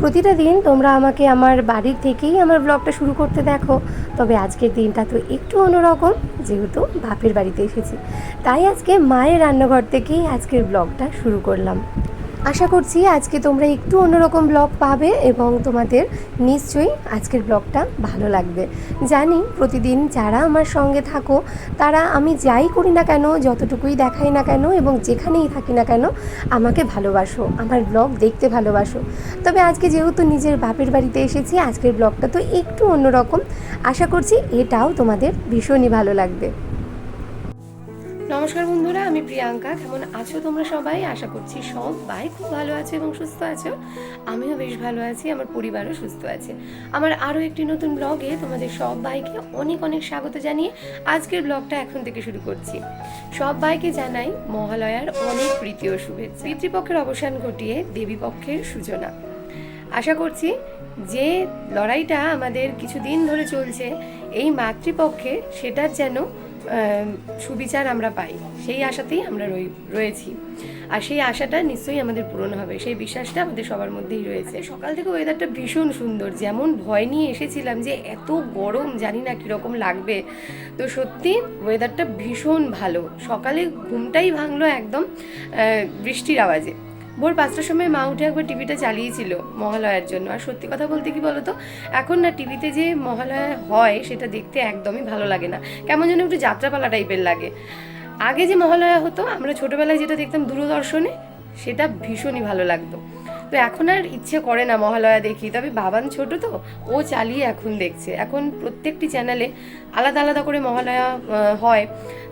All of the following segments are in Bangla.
প্রতিটা দিন তোমরা আমাকে আমার বাড়ির থেকেই আমার ব্লগটা শুরু করতে দেখো। তবে আজকের দিনটা তো একটু অন্যরকম, যেহেতু বাপের বাড়িতে এসেছি। তাই আজকে মায়ের রান্নাঘর থেকেই আজকের ব্লগটা শুরু করলাম। আশা করছি আজকে তোমরা একটু অন্যরকম ব্লগ পাবে এবং তোমাদের নিশ্চয়ই আজকের ব্লগটা ভালো লাগবে। জানি প্রতিদিন যারা আমার সঙ্গে থাকো, তারা আমি যাই করি না কেন, যতটুকুই দেখাই না কেন এবং যেখানেই থাকি না কেন, আমাকে ভালোবাসো, আমার ব্লগ দেখতে ভালোবাসো। তবে আজকে যেহেতু নিজের বাপের বাড়িতে এসেছি, আজকের ব্লগটা তো একটু অন্যরকম। আশা করছি এটাও তোমাদের ভীষণই ভালো লাগবে। নমস্কার বন্ধুরা, আমি প্রিয়াঙ্কা। কেমন আছো তোমরা সবাই? আশা করছি সবাই খুব ভালো আছো এবং সুস্থ আছো। আমিও বেশ ভালো আছি, আমার পরিবারও সুস্থ আছে। আমার আরও একটি নতুন ব্লগে তোমাদের সবাইকে অনেক অনেক স্বাগত জানিয়ে আজকের ব্লগটা এখন থেকে শুরু করছি। সবাইকে জানাই মহালয়ার অনেক প্রীতি ও শুভেচ্ছা। পিতৃপক্ষের অবসান ঘটিয়ে দেবীপক্ষের সূচনা। আশা করছি যে লড়াইটা আমাদের কিছুদিন ধরে চলছে, এই মাতৃপক্ষে সেটার যেন সুবিচার আমরা পাই। সেই আশাতেই আমরা রয়েছি। আর সেই আশাটা নিশ্চয়ই আমাদের পূরণ হবে। সেই বিশ্বাসটা আমাদের সবার মধ্যেই রয়েছে। সকাল থেকে ওয়েদারটা ভীষণ সুন্দর। যেমন ভয় নিয়ে এসেছিলাম যে এত গরম, জানি না কীরকম লাগবে। তো সত্যি ওয়েদারটা ভীষণ ভালো। সকালে ঘুমটাই ভাঙলো একদম বৃষ্টির আওয়াজে। ভোর পাঁচটার সময় মা উঠে একবার টিভিটা চালিয়েছিল মহালয়ার জন্য। আর সত্যি কথা বলতে কি বলতো? এখন না টিভিতে যে মহালয়া হয় সেটা দেখতে একদমই ভালো লাগে না। কেমন যেন একটু যাত্রাপালা টাইপের লাগে। আগে যে মহালয়া হতো, আমরা ছোটোবেলায় যেটা দেখতাম দূরদর্শনে, সেটা ভীষণই ভালো লাগতো। তো এখন আর ইচ্ছে করে না মহালয়া দেখি, তবে বাবান ছোট তো, ও চালিয়ে এখন দেখছে। এখন প্রত্যেকটি চ্যানেলে আলাদা আলাদা করে মহালয়া হয়।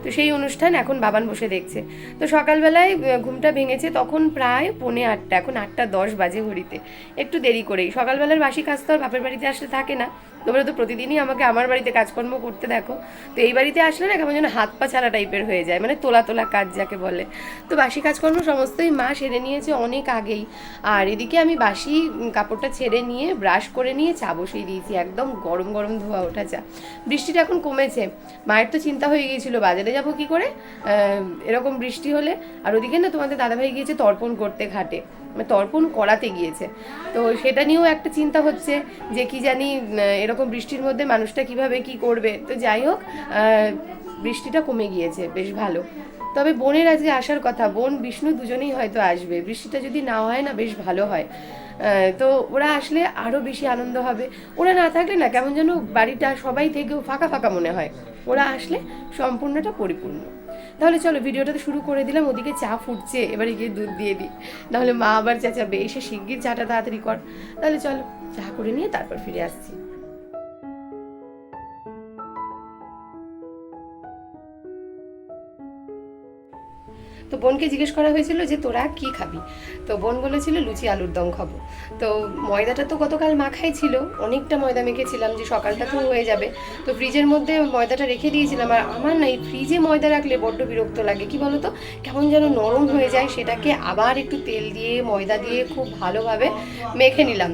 তো সেই অনুষ্ঠান এখন বাবান বসে দেখছে। তো সকালবেলায় ঘুমটা ভেঙেছে তখন প্রায় পৌনে আটটা, এখন আটটা দশ বাজে ঘড়িতে একটু দেরি করেই। সকালবেলার বাসি কাজ তো আর বাপের বাড়িতে আসলে থাকে না। তোমরা তো প্রতিদিনই আমাকে আমার বাড়িতে কাজকর্ম করতে দেখো। তো এই বাড়িতে আসলে না কেমন যেন হাত পা ছাড়া টাইপের হয়ে যায় মানে তোলা তোলা কাজ যাকে বলে। তো বাসি কাজকর্ম সমস্তই মা সেরে নিয়েছে অনেক আগেই। আর এদিকে আমি বাসি কাপড়টা ছেড়ে নিয়ে ব্রাশ করে নিয়ে চা বসিয়ে দিয়েছি, একদম গরম গরম ধোয়া ওঠা চা। বৃষ্টিটা এখন কমেছে। মায়ের তো চিন্তা হয়ে গিয়েছিল, বাজারে যাব কি করে? এরকম বৃষ্টি হলে। আর ওদিকে না তোমাদের দাদাভাই গিয়েছে তর্পণ করতে ঘাটে। তর্পণ করাতে গিয়েছে। তো সেটা নিয়েও একটা চিন্তা হচ্ছে যে কি জানি এরকম বৃষ্টির মধ্যে মানুষটা কীভাবে কি করবে। তো যাই হোক বৃষ্টিটা কমে গিয়েছে, বেশ ভালো। তবে বোনের আজকে আসার কথা, বোন, বিষ্ণু দুজনেই হয়তো আসবে। বৃষ্টিটা যদি না হয় না, বেশ ভালো হয়। তো ওরা আসলে আরও বেশি আনন্দ হবে। ওরা না থাকলে না, কেমন যেন বাড়িটা সবাই থেকেও ফাঁকা ফাঁকা মনে হয়। ওরা আসলে সম্পূর্ণটা পরিপূর্ণ। তাহলে চলো ভিডিওটাতে শুরু করে দিলাম, ওদিকে চা ফুটছে, এবারে গিয়ে দুধ দিয়ে দিই। নাহলে মা আবার চেঁচাবে, এসে শিগগির চাটা তাড়াতাড়ি কর। তাহলে চলো, চা করে নিয়ে তারপর ফিরে আসছি। বোনকে জিজ্ঞেস করা হয়েছিল যে তোরা কি খাবি? তো বোন বলেছিল লুচি আলুর দম খাব। তো ময়দাটা তো গতকাল মাখাই ছিল, অনেকটা ময়দা মেখেছিলাম যে সকালটা তো হয়ে যাবে। তো ফ্রিজের মধ্যে ময়দাটা রেখে দিয়েছিলাম, আর আমার না এই ফ্রিজে ময়দা রাখলে বড্ড বিরক্ত লাগে। কি বলতো? কেমন যেন নরম হয়ে যায়, সেটাকে আবার একটু তেল দিয়ে, ময়দা দিয়ে খুব ভালোভাবে মেখে নিলাম।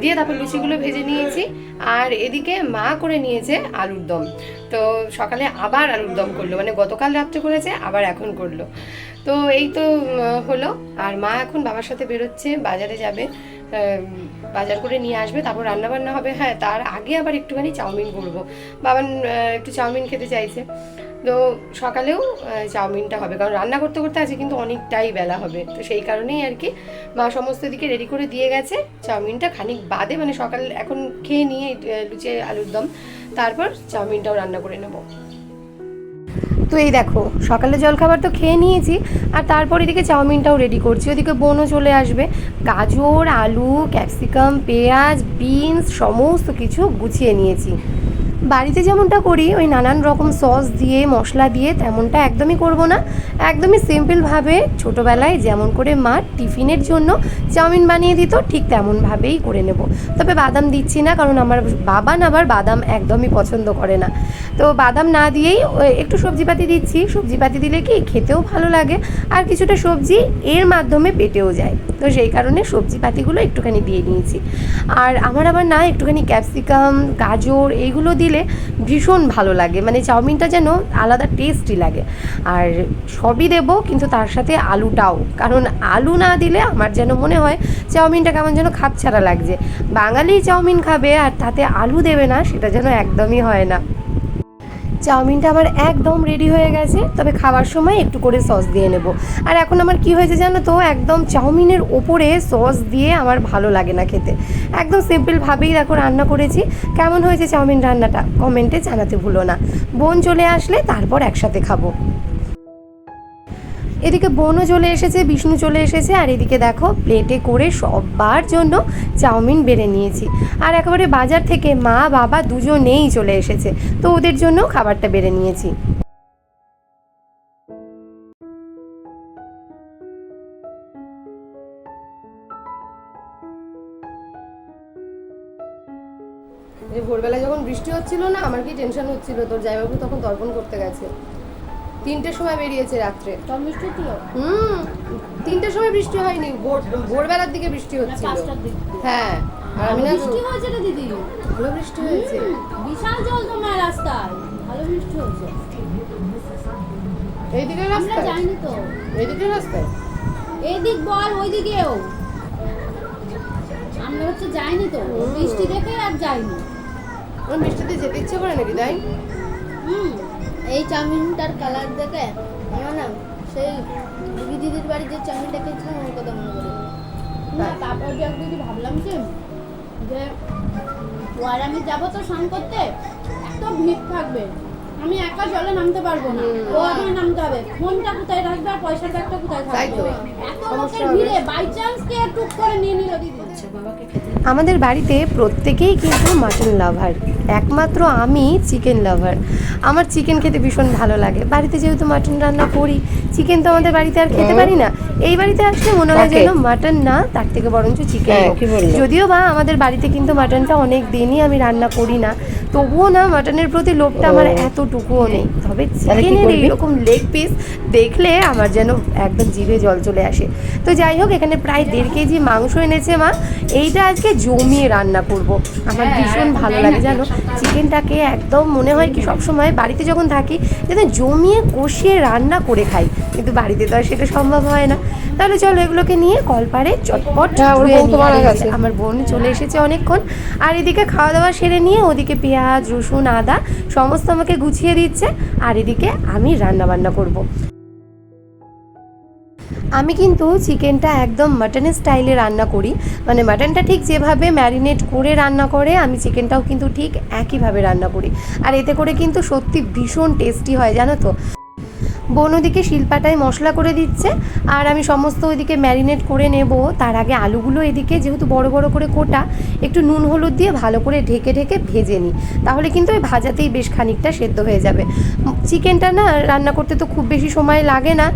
দিয়ে তারপর লুচিগুলো ভেজে নিয়েছি, আর এদিকে মা করে নিয়েছে আলুর দম। তো সকালে আবার আলুর দম করল। মানে গতকাল রাত্রে করেছে আবার এখন করল। তো এই তো হলো। আর মা এখন বাবার সাথে বেরোচ্ছে বাজারে যাবে বাজার করে নিয়ে আসবে তারপর রান্না বান্না হবে। হ্যাঁ তার আগে আবার একটুখানি চাউমিন করব। আহ, একটু চাউমিন খেতে চাইছে। তো সকালেও চাউমিনটা হবে। কারণ রান্না করতে করতে আছে কিন্তু অনেকটাই বেলা হবে। তো সেই কারণেই আর কি মা সমস্ত দিকে রেডি করে দিয়ে গেছে। চাউমিনটা খানিক বাদে মানে সকাল এখন খেয়ে নিয়ে লুচি আলুর দম তারপর চাউমিনটাও রান্না করে নেব। তো এই দেখো, সকালে জলখাবার তো খেয়ে নিয়েছি, আর তারপর এদিকে চাউমিনটাও রেডি করছি। ওদিকে বোনও চলে আসবে। গাজর, আলু ক্যাপসিকাম পেঁয়াজ বিনস সমস্ত কিছু গুছিয়ে নিয়েছি। বাড়িতে যেমনটা করি, ওই নানান রকম সস দিয়ে, মশলা দিয়ে তেমনটা একদমই করব না। একদমই সিম্পলভাবে ছোটোবেলায় যেমন করে মা টিফিনের জন্য চাউমিন বানিয়ে দিত, ঠিক তেমনভাবেই করে নেব। তবে বাদাম দিচ্ছি না, কারণ আমার বাবান আবার বাদাম একদমই পছন্দ করে না। তো বাদাম না দিয়েই একটু সবজিপাতি দিচ্ছি। সবজিপাতি দিলে কি খেতেও ভালো লাগে, আর কিছুটা সবজি এর মাধ্যমে পেটেও যায়। তো সেই কারণে সবজিপাতিগুলো একটুখানি দিয়ে নিয়েছি। আর আমার আবার না, একটুখানি ক্যাপসিকাম, গাজর এইগুলো দিলে ভীষণ ভালো লাগে। মানে চাউমিনটা যেন আলাদা টেস্টি লাগে। আর সবই দেব, কিন্তু তার সাথে আলুটাও। কারণ আলু না দিলে আমার যেন মনে হয় চাউমিনটা কেমন যেন খাপছাড়া লাগছে। বাঙালি চাউমিন খাবে আর তাতে আলু দেবে না, সেটা যেন একদমই হয় না। চাউমিনটা আমার একদম রেডি হয়ে গেছে, তবে খাওয়ার সময় একটু করে সস দিয়ে নেব। আর এখন আমার কি হয়েছে জানো তো, একদম চাউমিনের ওপরে সস দিয়ে আমার ভালো লাগে না খেতে। একদম সিম্পলভাবেই দেখো রান্না করেছি। কেমন হয়েছে চাউমিন রান্নাটা? কমেন্টে জানাতে ভুলো না। বোন চলে আসলে তারপর একসাথে খাব। এদিকে বোনও চলে এসেছে, বিষ্ণু চলে এসেছে, আর এদিকে দেখো প্লেটে করে সবার জন্য চাউমিন বেড়ে নিয়েছি। আর একেবারে বাজার থেকে মা, বাবা দুজনেই চলে এসেছে, তো ওদের জন্য খাবারটা বেড়ে নিয়েছি। ভোরবেলা যখন বৃষ্টি হচ্ছিল না, আমার কি টেনশন হচ্ছিল? তোর জামাইবাবু তখন তর্পণ করতে গেছে। তিনটের সময় বেরিয়েছে রাত্রে। মিষ্টি ছিল? হুম তিনটের সময় বৃষ্টি হয়নি ভোর ভোরবেলার দিকে বৃষ্টি হচ্ছিল। পাঁচটার হ্যাঁ আর আমি না বৃষ্টি হয়েছে রে দিদি। ভালো বৃষ্টি হয়েছে। বিশাল জল রাস্তায়। ভালো বৃষ্টি হয়েছে। এইদিকে আমরা রাস্তায়? জানি তো। এইদিকে রাস্তায়? এদিক বল ওইদিকেও। আমরা হচ্ছে যাইনি তো। বৃষ্টি দেখে আর যাইনি। বৃষ্টিতে যেতে ইচ্ছে করে নাকি তাই? হুম। এই চাউমিনটার কালার দেখে আমার না সেই দিদি দিদির বাড়ি যে চাউমিনটা খেয়েছিলাম ওর কথা মনে করে না তারপর যে দিদি ভাবলাম যে যে ও আর আমি যাব তো স্নান করতে এত ভিড় থাকবে। আমি একা জলে নামতে পারব না। ও আমায় নামতে হবে। ফোনটা কোথায় রাখবে আর পয়সা ব্যাগটা কোথায় তাই তো। থাকবে এত লোকের ভিড়ে বাই চান্স কে টুক করে নিয়ে নিল দিদি? আমাদের বাড়িতে প্রত্যেকেই কিন্তু মাটন লাভার একমাত্র আমি চিকেন লাভার আমার চিকেন খেতে ভীষণ ভালো লাগে। বাড়িতে যেহেতু মাটন রান্না করি চিকেন তো আমাদের বাড়িতে আর খেতে পারি না। এই বাড়িতে আসলে মনে হয় যেন মাটন না তার থেকে বরঞ্চ চিকেন হ্যাঁ, যদিও বা আমাদের বাড়িতে কিন্তু মাটনটা অনেক দিনই আমি রান্না করি না তবুও না মাটনের প্রতি লোভটা আমার এতটুকুও নেই। তবে চিকেনের এইরকম লেগ পিস দেখলে আমার যেন একদম জিভে জল চলে আসে। তো যাই হোক এখানে প্রায় দেড় কেজি মাংস এনেছে মা। এইটা আজকে জমিয়ে রান্না করব। আমার ভীষণ ভালো লাগে জানো? চিকেনটাকে একদম মনে হয় কি সবসময় বাড়িতে যখন থাকি যেন জমিয়ে কষিয়ে রান্না করে খাই। কিন্তু বাড়িতে তো আর সেটা সম্ভব হয় না। তাহলে চলো এগুলোকে নিয়ে কলপারে চটপট হ্যাঁ। আমার বোন চলে এসেছে অনেকক্ষণ। আর এদিকে খাওয়া দাওয়া সেরে নিয়ে ওদিকে পেঁয়াজ রসুন আদা সমস্ত আমাকে গুছিয়ে দিচ্ছে। আর এদিকে আমি রান্না বান্না করব। আমি কিন্তু চিকেনটা একদম মাটনের স্টাইলে রান্না করি। মানে মাটনটা ঠিক যেভাবে ম্যারিনেট করে রান্না করে আমি চিকেনটাও কিন্তু ঠিক একইভাবে রান্না করি। আর এতে করে কিন্তু সত্যি ভীষণ টেস্টি হয় জানো তো? বোন ওদিকে শিলপাটায় মশলা করে দিচ্ছে, আর আমি সমস্ত ওইদিকে ম্যারিনেট করে নেব। তার আগে আলুগুলো এদিকে, যেহেতু বড় বড় করে কোটা, একটু নুন হলুদ দিয়ে ভালো করে ঢেকে ঢেকে ভেজে নিই। তাহলে কিন্তু ওই ভাজাতেই বেশ খানিকটা সেদ্ধ হয়ে যাবে। চিকেনটা না রান্না করতে তো খুব বেশি সময় লাগে না,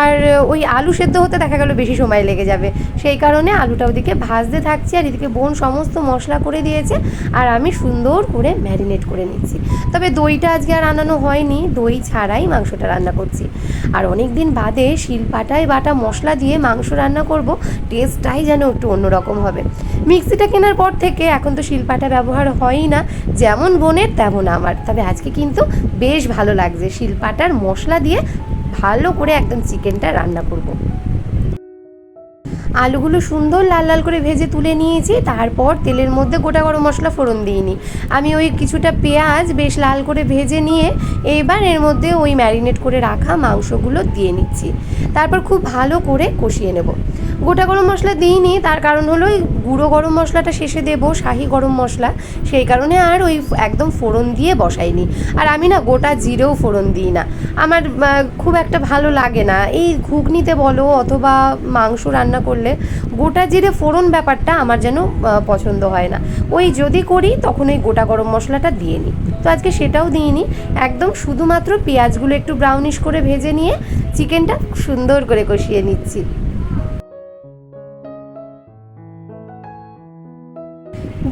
আর ওই আলু সেদ্ধ হতে দেখা গেল বেশি সময় লেগে যাবে। সেই কারণে আলুটা ওদিকে ভাজতে থাকছি, আর এদিকে বোন সমস্ত মশলা করে দিয়েছে, আর আমি সুন্দর করে ম্যারিনেট করে নিচ্ছি। তবে দইটা আজকে আর আনানো হয়নি। দই ছাড়াই মাংসটা রান্না করছি। আর অনেক দিন বাদে শিলপাটায় বাটা মশলা দিয়ে মাংস রান্না করব, টেস্টটাই যেন একটু অন্যরকম হবে। মিক্সিটা কেনার পর থেকে এখন তো শিলপাটা ব্যবহার হয়ই না, যেমন বোনের তেমন আমার। তবে আজকে কিন্তু বেশ ভালো লাগছে শিলপাটার মশলা দিয়ে ভালো করে একদম চিকেনটা রান্না করব। আলুগুলো সুন্দর লাল লাল করে ভেজে তুলে নিয়েছি, তারপর তেলের মধ্যে গোটা গরম মশলা ফোড়ন দিইনি। আমি ওই কিছুটা পেঁয়াজ বেশ লাল করে ভেজে নিয়ে এবার এর মধ্যে ওই ম্যারিনেট করে রাখা মাংসগুলো দিয়ে নিচ্ছি। তারপর খুব ভালো করে কষিয়ে নেব। গোটা গরম মশলা দিইনি, তার কারণ হলো ওই গুঁড়ো গরম মশলাটা শেষে দেবো, শাহি গরম মশলা, সেই কারণে আর ওই একদম ফোড়ন দিয়ে বসাইনি। আর আমি না গোটা জিরেও ফোড়ন দিই না। আমার খুব একটা ভালো লাগে না। এই ঘুগনিতে বলো অথবা মাংস রান্না করলে গোটা জিরে ফোড়ন ব্যাপারটা আমার যেন পছন্দ হয় না। ওই যদি করি, তখন ওই গোটা গরম মশলাটা দিয়ে নিই। তো আজকে সেটাও দিইনি। একদম শুধুমাত্র পেঁয়াজগুলো একটু ব্রাউনিশ করে ভেজে নিয়ে চিকেনটা সুন্দর করে কষিয়ে নিচ্ছি।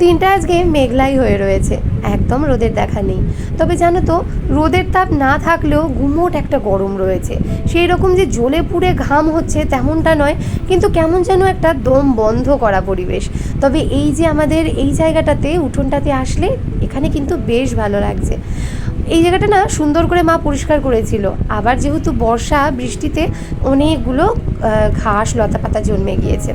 দিনটা আজকে মেঘলাই হয়ে রয়েছে। একদম রোদের দেখা নেই। তবে জানো তো, রোদের তাপ না থাকলেও গুমোট একটা গরম রয়েছে। সেই রকম যে জ্বলে পুড়ে ঘাম হচ্ছে তেমনটা নয়, কিন্তু কেমন যেন একটা দম বন্ধ করা পরিবেশ। তবে এই যে আমাদের এই জায়গাটাতে উঠোনটাতে আসলে, এখানে কিন্তু বেশ ভালো লাগছে। এই জায়গাটা না সুন্দর করে মা পরিষ্কার করেছিল। আবার যেহেতু বর্ষা, বৃষ্টিতে অনেকগুলো ঘাস লতা পাতা জন্মে গিয়েছে।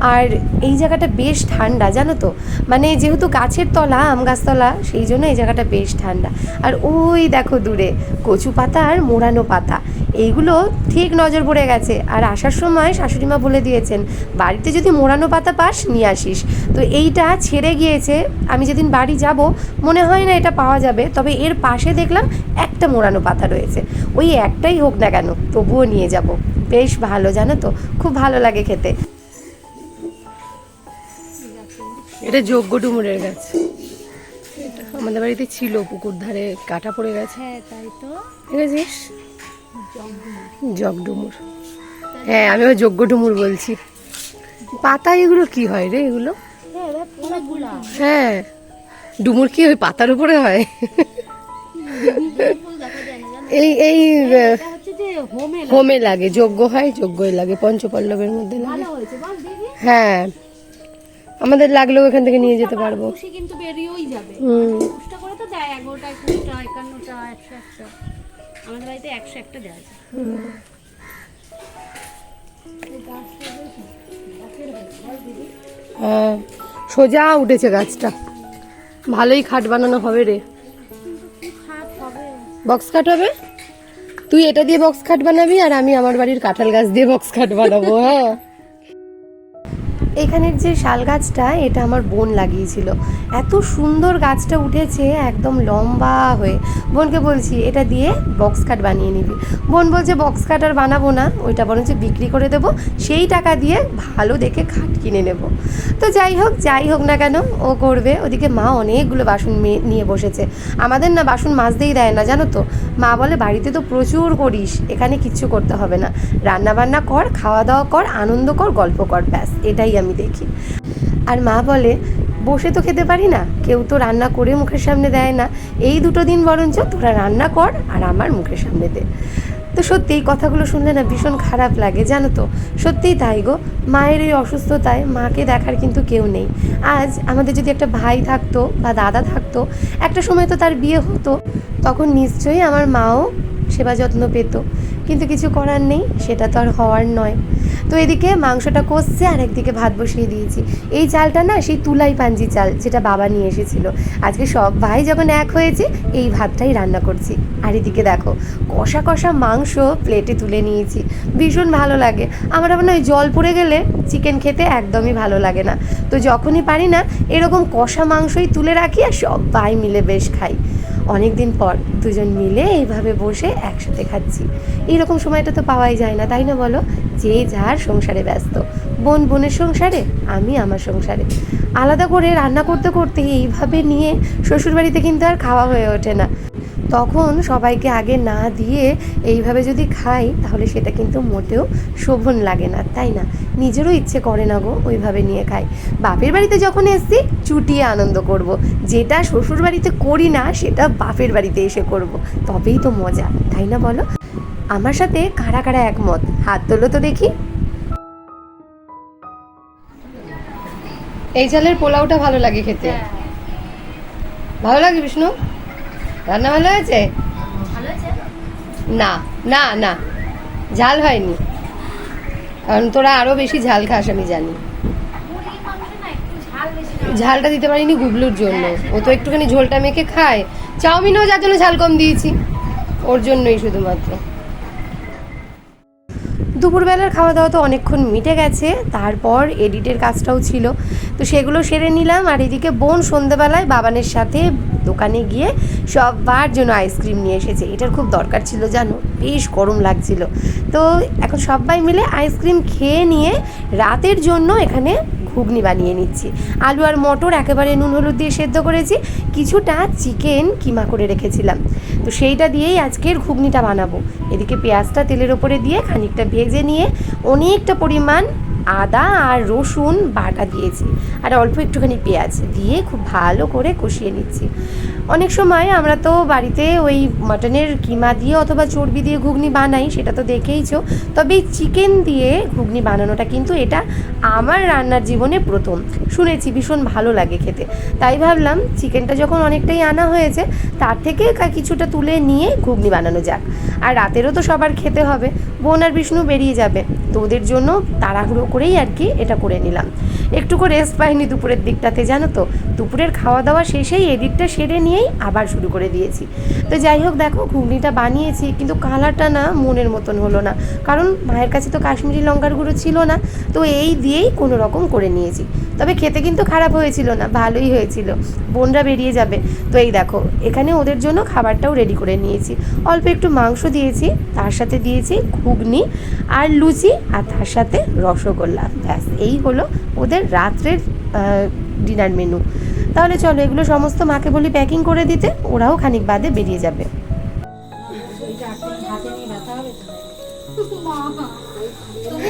আর এই জায়গাটা বেশ ঠান্ডা, জানো তো? মানে যেহেতু গাছের তলা, আম গাছতলা সেই জন্য এই জায়গাটা বেশ ঠান্ডা। আর ওই দেখো দূরে, কচু পাতা আর মোড়ানো পাতা। এইগুলো ঠিক নজর পড়ে গেছে। আর আসার সময় শাশুড়িমা বলে দিয়েছেন, বাড়িতে যদি মোড়ানো পাতা পাস, নিয়ে আসিস। তো এইটা ছেড়ে গিয়েছে। আমি যেদিন বাড়ি যাব, মনে হয় না এটা পাওয়া যাবে। তবে এর পাশে দেখলাম একটা মোড়ানো পাতা রয়েছে। ওই একটাই হোক না কেন, তবুও নিয়ে যাব। বেশ ভালো, জানো তো? খুব ভালো লাগে খেতে। এটা যোগ্য ডুমুরের গাছ। এটা আমাদের বাড়িতে ছিল পুকুর ধারে কাটা পড়ে গেছে। হ্যাঁ তাই তো। দেখেছিস হ্যাঁ আমি ওই যোগ্য ডুমুর বলছি। পাতা এগুলো কি হয় রে এগুলো? হ্যাঁ হ্যাঁ ডুমুর কি ওই পাতার উপরে হয়? এই এই আহ, এটা হচ্ছে যে হোমে লাগে। যজ্ঞ হয় যজ্ঞই লাগে পঞ্চপল্লবের মধ্যে লাগে। হ্যাঁ আমাদের লাগলেও এখান থেকে নিয়ে যেতে পারব। খুশি কিন্তু বেরিয়েই যাবে। করে তো দেয় এগারোটা একান্নটা একশো একটা আমাদের বাড়িতে একশো একটা দেওয়া যায় হ্যাঁ সোজা উঠেছে গাছটা। ভালোই খাট বানানো হবে রে। বক্স খাট হবে? তুই এটা দিয়ে বক্স খাট বানাবি আর আমি আমার বাড়ির কাঁঠাল গাছ দিয়ে বক্স খাট বানাবো হ্যাঁ। এখানের যে শাল গাছটা, এটা আমার বোন লাগিয়েছিল। এত সুন্দর গাছটা উঠেছে একদম লম্বা হয়ে। বোনকে বলছি, এটা দিয়ে বক্স খাট বানিয়ে নিবি। বোন বলছে বক্স খাট আর বানাবো না, ওইটা বরঞ্চ বিক্রি করে দেবো। সেই টাকা দিয়ে ভালো দেখে খাট কিনে নেব। তো যাই হোক যাই হোক না কেন, ও করবে। ওদিকে মা অনেকগুলো বাসন নিয়ে বসেছে। আমাদের না বাসন মাজতেই দেয় না, জানো তো? মা বলে, বাড়িতে তো প্রচুর করিস, এখানে কিচ্ছু করতে হবে না। রান্না বান্না কর, খাওয়া দাওয়া কর, আনন্দ কর, গল্প কর, ব্যাস। এটাই আমি দেখি। আর মা বলে, বসে তো খেতে পারি না। কেউ তো রান্না করে মুখের সামনে দেয় না। এই দুটো দিন বরঞ্চ তোরা রান্না কর আর আমার মুখের সামনে দে। তো সত্যি এই কথাগুলো শুনলে না ভীষণ খারাপ লাগে, জানো তো? সত্যিই তাই গো। মায়ের এই অসুস্থতায় মাকে দেখার কিন্তু কেউ নেই। আজ আমাদের যদি একটা ভাই থাকতো বা দাদা থাকতো, একটা সময় তো তার বিয়ে হতো, তখন নিশ্চয়ই আমার মাও সেবা যত্ন পেত। কিন্তু কিছু করার নেই, সেটা তো আর হওয়ার নয়। তো এদিকে মাংসটা কষছে, আর একদিকে ভাত বসিয়ে দিয়েছি। এই চালটা না, সেই তুলাই পাঞ্জি চাল যেটা বাবা নিয়ে এসেছিল। আজকে সব ভাই যখন এক হয়েছে, এই ভাতটাই রান্না করছি। আর এদিকে দেখো, কষা কষা মাংস প্লেটে তুলে নিয়েছি। ভীষণ ভালো লাগে। আমার আবার ওই জল পড়ে গেলে চিকেন খেতে একদমই ভালো লাগে না। তো যখনই পারি না, এরকম কষা মাংসই তুলে রাখি আর সব ভাই মিলে বেশ খাই। অনেক দিন পর দুজন মিলে এইভাবে বসে একসাথে খাচ্ছি। এইরকম সময়টা তো পাওয়াই যায় না, তাই না বলো? যে যার সংসারে ব্যস্ত। বোন বোনের সংসারে, আমি আমার সংসারে। আলাদা করে রান্না করতে করতে এইভাবে নিয়ে শ্বশুরবাড়িতে কিন্তু আর খাওয়া হয়ে ওঠে না। তখন সবাইকে আগে না দিয়ে এইভাবে যদি খাই, তাহলে সেটা কিন্তু মোটেও শোভন লাগে না, তাই না? নিজেরও ইচ্ছে করে না গো ওইভাবে নিয়ে খাই। বাপের বাড়িতে যখন এসছি চুটিয়ে আনন্দ করব। যেটা শ্বশুর বাড়িতে করি না, সেটা বাপের বাড়িতে এসে করব। তবেই তো মজা, তাই না বলো? আমার সাথে কারা কারা একমত? হাত তোলো তো দেখি। এই চালের পোলাওটা ভালো লাগে খেতে। ভালো লাগে বিষ্ণু? রান্না ভালো হয়েছে? আছে না না না। ঝাল হয়নি। কারণ তোরা আরও বেশি ঝাল খাস আমি জানি। ঝালটা দিতে পারিনি গুবলুর জন্য। ও তো একটুখানি ঝোলটা মেখে খায়। চাউমিনও যার জন্য ঝাল কম দিয়েছি। ওর জন্যই শুধুমাত্র। দুপুরবেলার খাওয়া দাওয়া তো অনেকক্ষণ মিটে গেছে, তারপর এডিটের কাজটাও ছিল। তো সেগুলো সেরে নিলাম, আর এদিকে বোন সন্ধেবেলায় বাবানের সাথে দোকানে গিয়ে সববার জন্য আইসক্রিম নিয়ে এসেছে। এটার খুব দরকার ছিল, জানো? বেশ গরম লাগছিল। তো এখন সবাই মিলে আইসক্রিম খেয়ে নিয়ে রাতের জন্য এখানে ঘুগনি বানিয়ে নিচ্ছি। আলু আর মটর একেবারে নুন হলুদ দিয়ে সেদ্ধ করেছি। কিছুটা চিকেন কিমা করে রেখেছিলাম। তো সেইটা দিয়েই আজকের ঘুগনিটা বানাবো। এদিকে পেঁয়াজটা তেলের ওপরে দিয়ে খানিকটা ভেজে নিয়ে অনেকটা পরিমাণ আদা আর রসুন বাটা দিয়েছি। আর অল্প একটুখানি পেঁয়াজ দিয়ে খুব ভালো করে কষিয়ে নিচ্ছি। অনেক সময় আমরা তো বাড়িতে ওই মাটনের কিমা দিয়ে অথবা চর্বি দিয়ে ঘুগনি বানাই, সেটা তো দেখেইছো। তবে চিকেন দিয়ে ঘুগনি বানানোটা কিন্তু এটা আমার রান্নার জীবনে প্রথম। শুনেছি ভীষণ ভালো লাগে খেতে। তাই ভাবলাম চিকেনটা যখন অনেকটাই আনা হয়েছে, তার থেকে কিছুটা তুলে নিয়ে ঘুগনি বানানো যাক। আর রাতেরও তো সবার খেতে হবে। বোন আর বিষ্ণু বেরিয়ে যাবে। তো ওদের জন্য তাড়াহুড়ো করেই আর কি এটা করে নিলাম। একটু করে রেস্ট পাইনি দুপুরের দিকটাতে, জানো তো? দুপুরের খাওয়া দাওয়া শেষেই এদিকটা সেরে নিয়েই আবার শুরু করে দিয়েছি। তো যাই হোক, দেখো ঘুগনিটা বানিয়েছি, কিন্তু কালারটা না মনের মতন হলো না। কারণ মায়ের কাছে তো কাশ্মীরি লঙ্কার গুঁড়ো ছিল না, তো এই দিয়েই কোনো রকম করে নিয়েছি। তবে খেতে কিন্তু খারাপ হয়েছিল না, ভালোই হয়েছিল। বোনরা বেরিয়ে যাবে। তো এই দেখো, এখানে ওদের জন্য খাবারটাও রেডি করে নিয়েছি। অল্প একটু মাংস দিয়েছি, তার সাথে দিয়েছি ঘুগনি আর লুচি আর তার সাথে রসগোল্লা। ব্যাস, এই হলো ওদের রাত্রের ডিনার মেনু তাহলে চলো, এগুলো সমস্ত মাকে বলি প্যাকিং করে দিতে, ওরাও খানিক বাদে বেরিয়ে যাবে।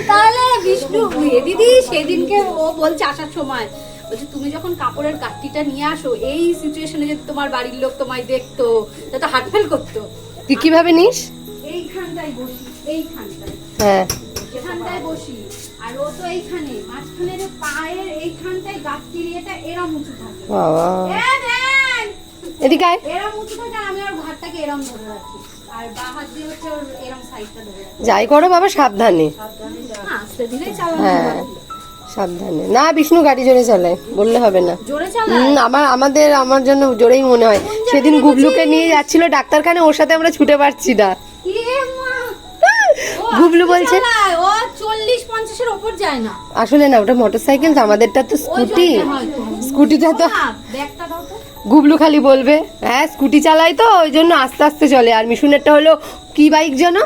তাহলে বিষ্ণু দিদি সেদিনকে ও বলছে আসার সময় বলছে তুমি যখন কাপড়ের কাটটিটা নিয়ে আসো এই সিচুয়েশনে যদি তোমার বাড়ির লোক তোমায় দেখতো তা তো হার্ট করতো। তুই কীভাবে নিস? এইখানটায় বসি এইখানটায়। হ্যাঁ। সেখানটায় বসি আর ও তো এইখানে মাঝখানে যে পায়ের এইখানটায় গাছটির এটা এরম উঁচু থাকে। বাবা। এদিকে এরম উঁচু থাকে আর আমি ওর ঘাটটাকে এরম ধরে রাখি। যাই করো বাবা সাবধানে। হ্যাঁ হ্যাঁ। সাবধানে। না বিষ্ণু গাড়ি জোরে চালায় বললে হবে না। আমার আমাদের আমার জন্য জোরেই মনে হয়। সেদিন গুবলুকে নিয়ে যাচ্ছিল ডাক্তারখানে ওর সাথে আমরা ছুটে পারছি না! গুবলু বলছে আসলে না ওটা মোটরসাইকেল আমাদেরটা তো স্কুটি স্কুটিটা তো। গুবলু খালি বলবে হ্যাঁ স্কুটি চালাই তো, ওই জন্য আস্তে আস্তে চলে। আর মিশুনেরটা হলো, কি বাইক যেন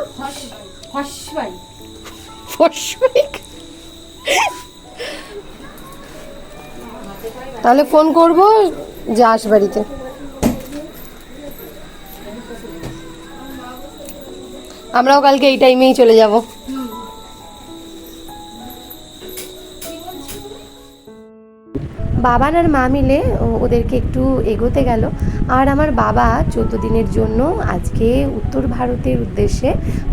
তাহলে ফোন করব যাস বাড়িতে। আমরাও কালকে এই টাইমেই চলে যাব। বাবা আর মা মিলে ওদেরকে একটু এগোতে গেল। আর আমার বাবা চোদ্দ দিনের জন্য আজকে উত্তর ভারতের উদ্দেশ্যে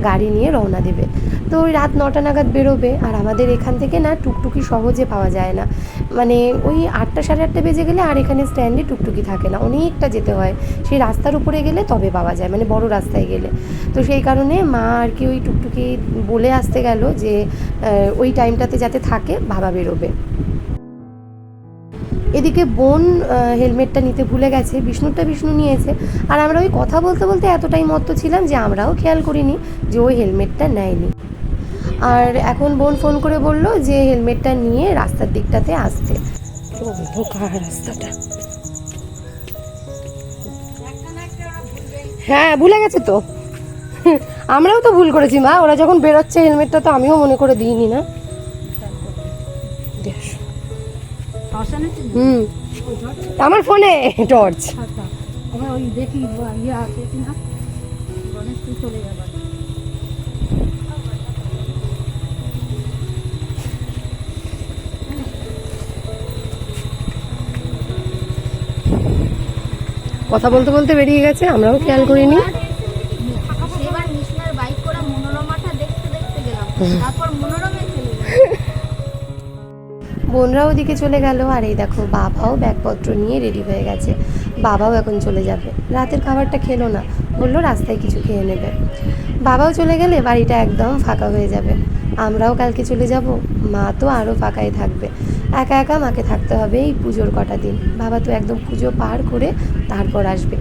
গাড়ি নিয়ে রওনা দেবে। তো ওই রাত নটা নাগাদ বেরোবে, আর আমাদের এখান থেকে না টুকটুকি সহজে পাওয়া যায় না। মানে ওই আটটা সাড়ে আটটা বেজে গেলে আর এখানে স্ট্যান্ডে টুকটুকি থাকে না। অনেকটা যেতে হয়। সেই রাস্তার উপরে গেলে তবে পাওয়া যায় মানে বড় রাস্তায় গেলে। তো সেই কারণে মা আর কি ওই টুকটুকি বলে আসতে গেল যে ওই টাইমটাতে যাতে থাকে, বাবা বেরোবে। এদিকে বোন হেলমেটটা নিতে ভুলে গেছে, বিষ্ণুরটা বিষ্ণু নিয়েছে। আর আমরা ওই কথা বলতে বলতে এতটাই মত্ত ছিলাম যে আমরাও খেয়াল করিনি যে ওই হেলমেটটা নেয়নি। আর এখন বোন ফোন করে বলল যে হেলমেটটা নিয়ে রাস্তার দিকটাতে আসতে রাস্তাটা। হ্যাঁ ভুলে গেছে তো। আমরাও তো ভুল করেছি মা, ওরা যখন বেরোচ্ছে হেলমেটটা তো আমিও মনে করে দিইনি না। হুম। আমার ফোনে টর্চ। ওই দেখি ইয়ে আছে কিনা গণেশ তুই চলে যাবে কথা বলতে বলতে বেরিয়ে গেছে আমরাও খেয়াল করিনি। সেবার মিশনার বাইক করে মনোরমাটা দেখতে দেখতে গেলাম। তারপর বোনরাও ওদিকে চলে গেল। আর এই দেখো বাবাও ব্যাগপত্র নিয়ে রেডি হয়ে গেছে। বাবাও এখন চলে যাবে। রাতের খাবারটা খেলো না। বলল রাস্তায় কিছু খেয়ে নেবে। বাবাও চলে গেলে বাড়িটা একদম ফাঁকা হয়ে যাবে। আমরাও কালকে চলে যাব। মা তো আরও ফাঁকাই থাকবে। একা একা মাকে থাকতে হবে এই পুজোর কটা দিন। বাবা তো একদম পুজো পার করে তারপর আসবে।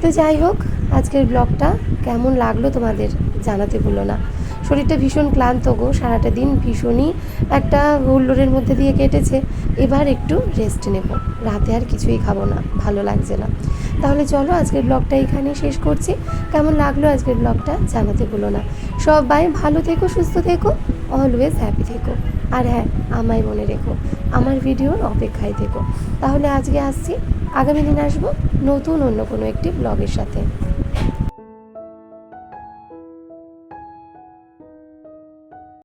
তো যাই হোক, আজকের ব্লগটা কেমন লাগল তোমাদের জানাতে ভুলো না। শরীরটা ভীষণ ক্লান্ত গো, সারাটা দিন ভীষণই একটা হুল্লোড়ের মধ্যে দিয়ে কেটেছে। এবার একটু রেস্ট নেব। রাতে আর কিছুই খাব না, ভালো লাগছে না। তাহলে চলো আজকের ব্লগটা এখানে শেষ করছি। কেমন লাগল আজকের ব্লগটা জানাতে ভুলো না। সবাই ভালো থেকো, সুস্থ থেকো অলওয়েজ হ্যাপি থেকো। আর হ্যাঁ আমায় মনে রেখো, আমার ভিডিওর অপেক্ষায় থেকো। তাহলে আজকে আসছি, আগামী দিন আসব নতুন অন্য কোনো একটি ব্লগের সাথে।